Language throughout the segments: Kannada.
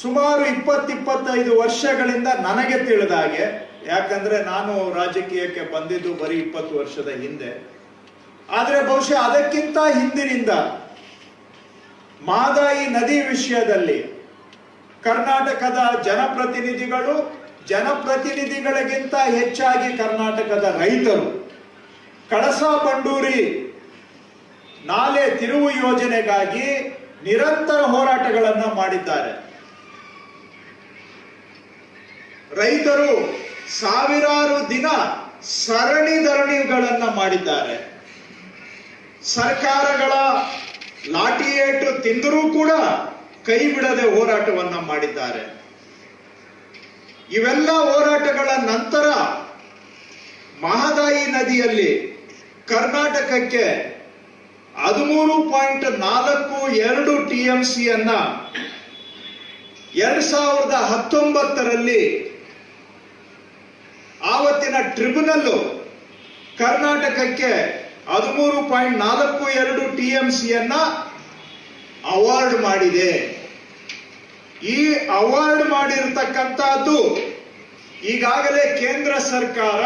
ಸುಮಾರು ಇಪ್ಪತ್ತಿಪ್ಪತ್ತೈದು ವರ್ಷಗಳಿಂದ ನನಗೆ ತಿಳಿದ ಹಾಗೆ, ಯಾಕಂದ್ರೆ ನಾನು ರಾಜಕೀಯಕ್ಕೆ ಬಂದಿದ್ದು ಬರೀ ಇಪ್ಪತ್ತು ವರ್ಷದ ಹಿಂದೆ. ಆದರೆ ಬಹುಶಃ ಅದಕ್ಕಿಂತ ಹಿಂದಿನಿಂದ ಮಾದಾಯಿ ನದಿ ವಿಷಯದಲ್ಲಿ ಕರ್ನಾಟಕದ ಜನಪ್ರತಿನಿಧಿಗಳು, ಜನಪ್ರತಿನಿಧಿಗಳಿಗಿಂತ ಹೆಚ್ಚಾಗಿ ಕರ್ನಾಟಕದ ರೈತರು. ಕಳಸಾ ಬಂಡೂರಿ ನಾಲೆ ತಿರುವು ಯೋಜನೆಗಾಗಿ ನಿರಂತರ ಹೋರಾಟಗಳನ್ನು ಮಾಡಿದ್ದಾರೆ. ರೈತರು ಸಾವಿರಾರು ದಿನ ಸರಣಿ ಧರಣಿಗಳನ್ನ ಮಾಡಿದ್ದಾರೆ. ಸರ್ಕಾರಗಳ ಲಾಠಿ ತಿಂದರೂ ಕೂಡ ಕೈ ಬಿಡದೆ ಹೋರಾಟವನ್ನ ಮಾಡಿದ್ದಾರೆ. ಇವೆಲ್ಲ ಹೋರಾಟಗಳ ನಂತರ ಮಹದಾಯಿ ನದಿಯಲ್ಲಿ ಕರ್ನಾಟಕಕ್ಕೆ ಹದಿಮೂರು ಪಾಯಿಂಟ್ ನಾಲ್ಕು ಎರಡು ಟಿ ಎಂ ಸಿ ಅನ್ನ ಎರಡ್ ಸಾವಿರದ ಹತ್ತೊಂಬತ್ತರಲ್ಲಿ ಆವತ್ತಿನ ಟ್ರಿಬ್ಯುನಲ್ ಕರ್ನಾಟಕಕ್ಕೆ ಹದಿಮೂರು ಪಾಯಿಂಟ್ ನಾಲ್ಕು ಎರಡು ಟಿ ಎಂ ಸಿಯನ್ನ ಅವಾರ್ಡ್ ಮಾಡಿದೆ. ಈ ಅವಾರ್ಡ್ ಮಾಡಿರ್ತಕ್ಕಂಥದ್ದು ಈಗಾಗಲೇ ಕೇಂದ್ರ ಸರ್ಕಾರ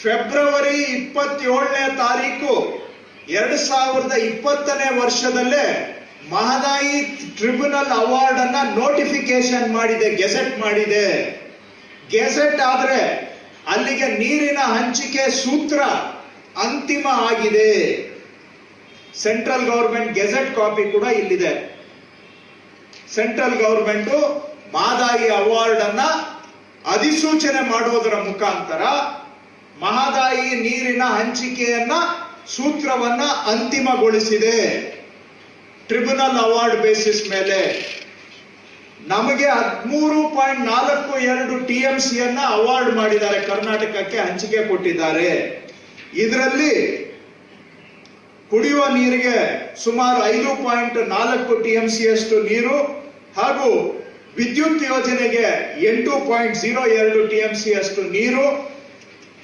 ಫೆಬ್ರವರಿ ಇಪ್ಪತ್ತೇಳನೇ ತಾರೀಕು ಎರಡ್ ಸಾವಿರದ ಇಪ್ಪತ್ತನೇ ವರ್ಷದಲ್ಲೇ ಮಹದಾಯಿ ಟ್ರಿಬ್ಯುನಲ್ ಅವಾರ್ಡ್ ಅನ್ನ ನೋಟಿಫಿಕೇಶನ್ ಮಾಡಿದೆ ಗೆಸೆಟ್ ಮಾಡಿದೆ. ಗೆಸೆಟ್ ಆದ್ರೆ ಅಲ್ಲಿಗೆ ನೀರಿನ ಹಂಚಿಕೆ ಸೂತ್ರ ಅಂತಿಮ ಆಗಿದೆ. ಸೆಂಟ್ರಲ್ ಗೌರ್ಮೆಂಟ್ ಗೆಜೆಟ್ ಕಾಪಿ ಕೂಡ ಇಲ್ಲಿದೆ. ಸೆಂಟ್ರಲ್ ಗವರ್ಮೆಂಟ್ ಮಾದಾಯಿ ಅವಾರ್ಡ್ ಅನ್ನ ಅಧಿಸೂಚನೆ ಮಾಡುವುದರ ಮುಖಾಂತರ ಮಹದಾಯಿ ನೀರಿನ ಹಂಚಿಕೆಯನ್ನ ಸೂತ್ರವನ್ನ ಅಂತಿಮಗೊಳಿಸಿದೆ. ಟ್ರಿಬ್ಯುನಲ್ ಅವಾರ್ಡ್ ಬೇಸಿಸ್ ಮೇಲೆ. ನಮಗೆ ಹದಿಮೂರು ಪಾಯಿಂಟ್ ನಾಲ್ಕು ಎರಡು ಟಿ ಎಂ ಸಿಯನ್ನ ಅವಾರ್ಡ್ ಮಾಡಿದ್ದಾರೆ. ಕರ್ನಾಟಕಕ್ಕೆ ಹಂಚಿಕೆ ಕೊಟ್ಟಿದ್ದಾರೆ. ಇದರಲ್ಲಿ ಕುಡಿಯುವ ನೀರಿಗೆ ಸುಮಾರು ಐದು ಪಾಯಿಂಟ್ ನಾಲ್ಕು ಟಿ ಎಂ ಸಿ ನೀರು ಹಾಗೂ ವಿದ್ಯುತ್ ಯೋಜನೆಗೆ ಎಂಟು ಪಾಯಿಂಟ್ ಜೀರೋ ಎರಡು ಟಿ ಎಂ ಸಿ ನೀರು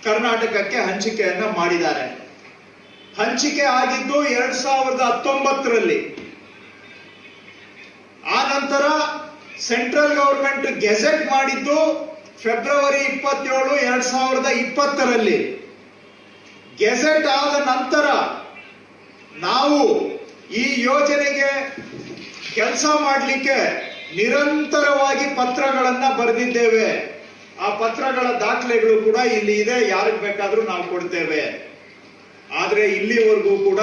ಕರ್ನಾಟಕಕ್ಕೆ ಹಂಚಿಕೆಯನ್ನ ಮಾಡಿದ್ದಾರೆ. ಹಂಚಿಕೆ ಆಗಿದ್ದು ಎರಡ್ ಸಾವಿರದ ಹತ್ತೊಂಬತ್ತರಲ್ಲಿ. ಆ ನಂತರ ಸೆಂಟ್ರಲ್ ಗವರ್ಮೆಂಟ್ ಗೆಜೆಟ್ ಮಾಡಿದ್ದು ಫೆಬ್ರವರಿ ಇಪ್ಪತ್ತೇಳು, ಎರಡ್ ಸಾವಿರದ ಇಪ್ಪತ್ತರಲ್ಲಿ. ಗೆಜೆಟ್ ಆದ ನಂತರ ನಾವು ಈ ಯೋಜನೆಗೆ ಕೆಲಸ ಮಾಡಲಿಕ್ಕೆ ನಿರಂತರವಾಗಿ ಪತ್ರಗಳನ್ನ ಬರೆದಿದ್ದೇವೆ. ಆ ಪತ್ರಗಳ ದಾಖಲೆಗಳು ಕೂಡ ಇಲ್ಲಿ ಇದೆ, ಯಾರಿಗೆ ಬೇಕಾದರೂ ನಾವು ಕೊಡ್ತೇವೆ. ಆದರೆ ಇಲ್ಲಿವರೆಗೂ ಕೂಡ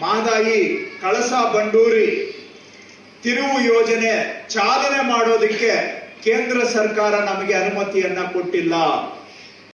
ಮಹದಾಯಿ ಕಳಸಾ ಬಂಡೂರಿ ತಿರುವು ಯೋಜನೆ ಚಾಲನೆ ಮಾಡೋದಕ್ಕೆ ಕೇಂದ್ರ ಸರ್ಕಾರ ನಮಗೆ ಅನುಮತಿಯನ್ನ ಕೊಟ್ಟಿಲ್ಲ.